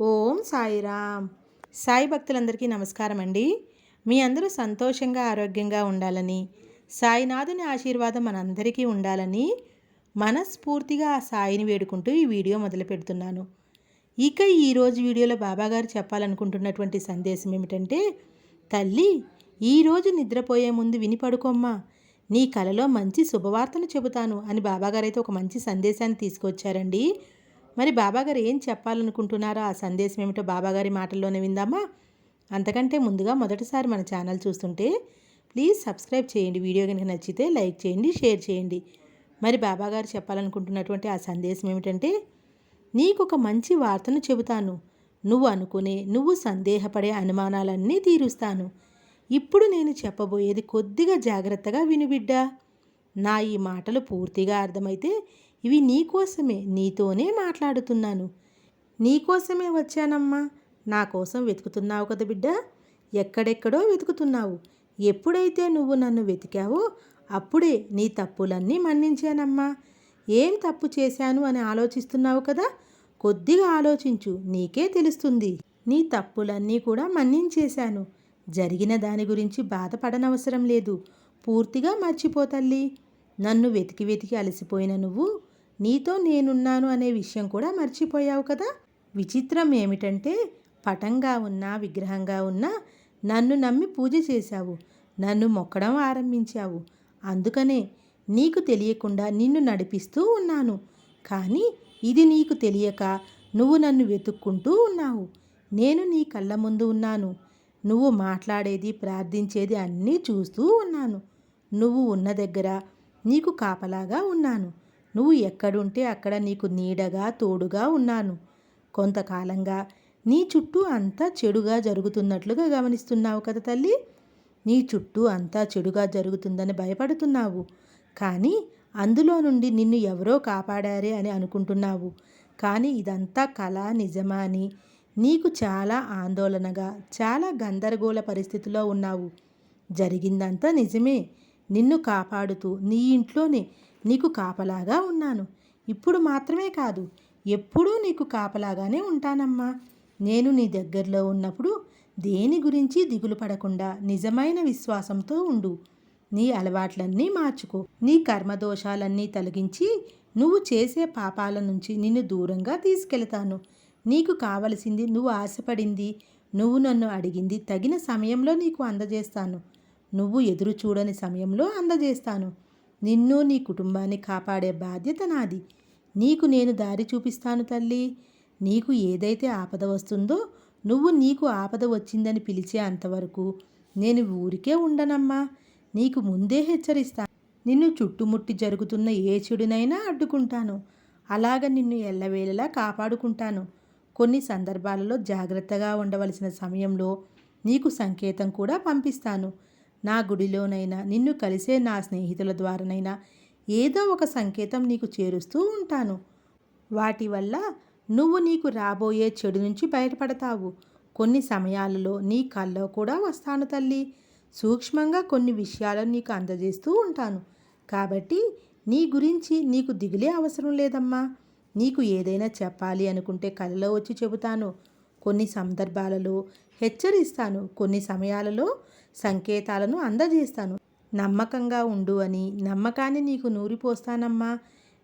ఓం సాయిరామ్. సాయి భక్తులందరికీ నమస్కారం అండి మీ అందరూ సంతోషంగా ఆరోగ్యంగా ఉండాలని సాయినాథుని ఆశీర్వాదం మనందరికీ ఉండాలని మనస్ఫూర్తిగా ఆ సాయిని వేడుకుంటూ ఈ వీడియో మొదలు పెడుతున్నాను. ఇక ఈరోజు వీడియోలో బాబాగారు చెప్పాలనుకుంటున్నటువంటి సందేశం ఏమిటంటే తల్లి ఈరోజు నిద్రపోయే ముందు విని పడుకోమ్మా నీ కలలో మంచి శుభవార్తను చెబుతాను అని బాబాగారు అయితే ఒక మంచి సందేశాన్ని తీసుకొచ్చారండి. మరి బాబాగారు ఏం చెప్పాలనుకుంటున్నారో ఆ సందేశం ఏమిటో బాబాగారి మాటల్లోనే విందామా? అంతకంటే ముందుగా మొదటిసారి మన ఛానల్ చూస్తుంటే ప్లీజ్ సబ్స్క్రైబ్ చేయండి. వీడియో కనుక నచ్చితే లైక్ చేయండి షేర్ చేయండి. మరి బాబాగారు చెప్పాలనుకుంటున్నటువంటి ఆ సందేశం ఏమిటంటే నీకు ఒక మంచి వార్తను చెబుతాను. నువ్వు అనుకునే నువ్వు సందేహపడే అనుమానాలన్నీ తీరుస్తాను. ఇప్పుడు నేను చెప్పబోయేది కొద్దిగా జాగ్రత్తగా వినుబిడ్డా నా ఈ మాటలు పూర్తిగా అర్థమైతే ఇవి నీకోసమే నీతోనే మాట్లాడుతున్నాను. నీకోసమే వచ్చానమ్మా. నా కోసం వెతుకుతున్నావు కదా బిడ్డ. ఎక్కడెక్కడో వెతుకుతున్నావు. ఎప్పుడైతే నువ్వు నన్ను వెతికావో అప్పుడే నీ తప్పులన్నీ మన్నించానమ్మా. ఏం తప్పు చేశాను అని ఆలోచిస్తున్నావు కదా? కొద్దిగా ఆలోచించు నీకే తెలుస్తుంది. నీ తప్పులన్నీ కూడా మన్నించేశాను. జరిగిన దాని గురించి బాధపడనవసరం లేదు. పూర్తిగా మర్చిపోతల్లి నన్ను వెతికి వెతికి అలసిపోయిన నువ్వు నీతో నేనున్నాను అనే విషయం కూడా మర్చిపోయావు కదా? విచిత్రం ఏమిటంటే పటంగా ఉన్నా విగ్రహంగా ఉన్నా నన్ను నమ్మి పూజ చేశావు. నన్ను మొక్కడం ఆరంభించావు. అందుకనే నీకు తెలియకుండా నిన్ను నడిపిస్తూ ఉన్నాను. కానీ ఇది నీకు తెలియక నువ్వు నన్ను వెతుక్కుంటూ ఉన్నావు. నేను నీ కళ్ళ ముందు ఉన్నాను. నువ్వు మాట్లాడేది ప్రార్థించేది అన్నీ చూస్తూ ఉన్నాను. నువ్వు ఉన్న దగ్గర నీకు కాపలాగా ఉన్నాను. నువ్వు ఎక్కడుంటే అక్కడ నీకు నీడగా తోడుగా ఉన్నాను. కొంతకాలంగా నీ చుట్టూ అంతా చెడుగా జరుగుతున్నట్లుగా గమనిస్తున్నావు కదా తల్లి. నీ చుట్టూ అంతా చెడుగా జరుగుతుందని భయపడుతున్నావు. కానీ అందులో నుండి నిన్ను ఎవరో కాపాడారే అని అనుకుంటున్నావు. కానీ ఇదంతా కళ నిజమా అని నీకు చాలా ఆందోళనగా చాలా గందరగోళ పరిస్థితిలో ఉన్నావు. జరిగిందంతా నిజమే. నిన్ను కాపాడుతూ నీ ఇంట్లోనే నీకు కాపలాగా ఉన్నాను. ఇప్పుడు మాత్రమే కాదు ఎప్పుడూ నీకు కాపలాగానే ఉంటానమ్మా. నేను నీ దగ్గరలో ఉన్నప్పుడు దేని గురించి దిగులు పడకుండా నిజమైన విశ్వాసంతో ఉండు. నీ అలవాట్లన్నీ మార్చుకో. నీ కర్మదోషాలన్నీ తొలగించి నువ్వు చేసే పాపాల నుంచి నిన్ను దూరంగా తీసుకెళ్తాను. నీకు కావలసింది నువ్వు ఆశపడింది నువ్వు నన్ను అడిగింది తగిన సమయంలో నీకు అందజేస్తాను. నువ్వు ఎదురు చూడని సమయంలో అందజేస్తాను. నిన్ను నీ కుటుంబాన్ని కాపాడే బాధ్యత నాది. నీకు నేను దారి చూపిస్తాను తల్లి. నీకు ఏదైతే ఆపద వస్తుందో నువ్వు నీకు ఆపద వచ్చిందని పిలిచే అంతవరకు నేను ఊరికే ఉండనమ్మా. నీకు ముందే హెచ్చరిస్తాను నిన్ను చుట్టుముట్టి జరుగుతున్న ఏ చెడునైనా అడ్డుకుంటాను. అలాగ నిన్ను ఎల్లవేళలా కాపాడుకుంటాను. కొన్ని సందర్భాలలో జాగ్రత్తగా ఉండవలసిన సమయంలో నీకు సంకేతం కూడా పంపిస్తాను. నా గుడిలోనైనా నిన్ను కలిసే నా స్నేహితుల ద్వారానైనా ఏదో ఒక సంకేతం నీకు చేరుస్తూ ఉంటాను. వాటి వల్ల నువ్వు నీకు రాబోయే చెడు నుంచి బయటపడతావు. కొన్ని సమయాలలో నీ కల్లో కూడా వస్తాను తల్లి. సూక్ష్మంగా కొన్ని విషయాలను నీకు అందజేస్తూ ఉంటాను. కాబట్టి నీ గురించి నీకు దిగులే అవసరం లేదమ్మా. నీకు ఏదైనా చెప్పాలి అనుకుంటే కలలో వచ్చి చెబుతాను. కొన్ని సందర్భాలలో హెచ్చరిస్తాను కొన్ని సమయాలలో సంకేతాలను అందజేస్తాను. నమ్మకంగా ఉండు అని నమ్మకాన్ని నీకు నూరిపోస్తానమ్మా.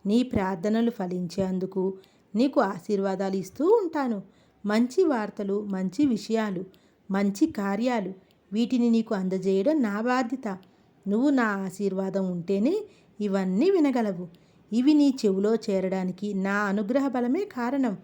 నీ ప్రార్థనలు ఫలించేందుకు నీకు ఆశీర్వాదాలు ఇస్తూ ఉంటాను. మంచి వార్తలు మంచి విషయాలు మంచి కార్యాలు వీటిని నీకు అందజేయడం నా బాధ్యత. నువ్వు నా ఆశీర్వాదం ఉంటేనే ఇవన్నీ వినగలవు. ఇవి నీ చెవిలో చేరడానికి నా అనుగ్రహ బలమే కారణం.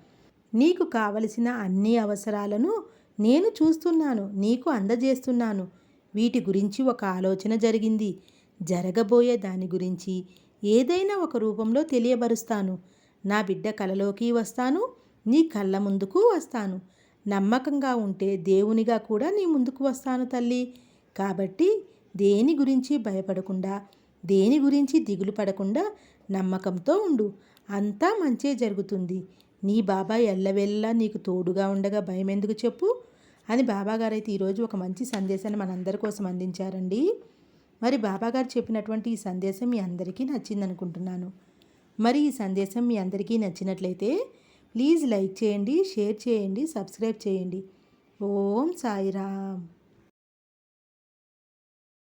నీకు కావలసిన అన్ని అవసరాలను నేను చూస్తున్నాను నీకు అందజేస్తున్నాను. వీటి గురించి ఒక ఆలోచన జరిగింది. జరగబోయే దాని గురించి ఏదైనా ఒక రూపంలో తెలియబరుస్తాను. నా బిడ్డ కలలోకి వస్తాను నీ కళ్ళ ముందుకు వస్తాను. నమ్మకంగా ఉంటే దేవునిగా కూడా నీ ముందుకు వస్తాను తల్లి. కాబట్టి దేని గురించి భయపడకుండా దేని గురించి దిగులు పడకుండా నమ్మకంతో ఉండు. అంతా మంచే జరుగుతుంది. నీ బాబాయ్ ఎల్లవెల్లా నీకు తోడుగా ఉండగా భయం ఎందుకు చెప్పు? అని బాబాగారు అయితే ఈరోజు ఒక మంచి సందేశాన్ని మనందరి కోసం అందించారండి. మరి బాబాగారు చెప్పినటువంటి ఈ సందేశం మీ అందరికీ నచ్చింది అనుకుంటున్నాను మరి ఈ సందేశం మీ అందరికీ నచ్చినట్లయితే ప్లీజ్ లైక్ చేయండి షేర్ చేయండి సబ్స్క్రైబ్ చేయండి. ఓం సాయిరామ్.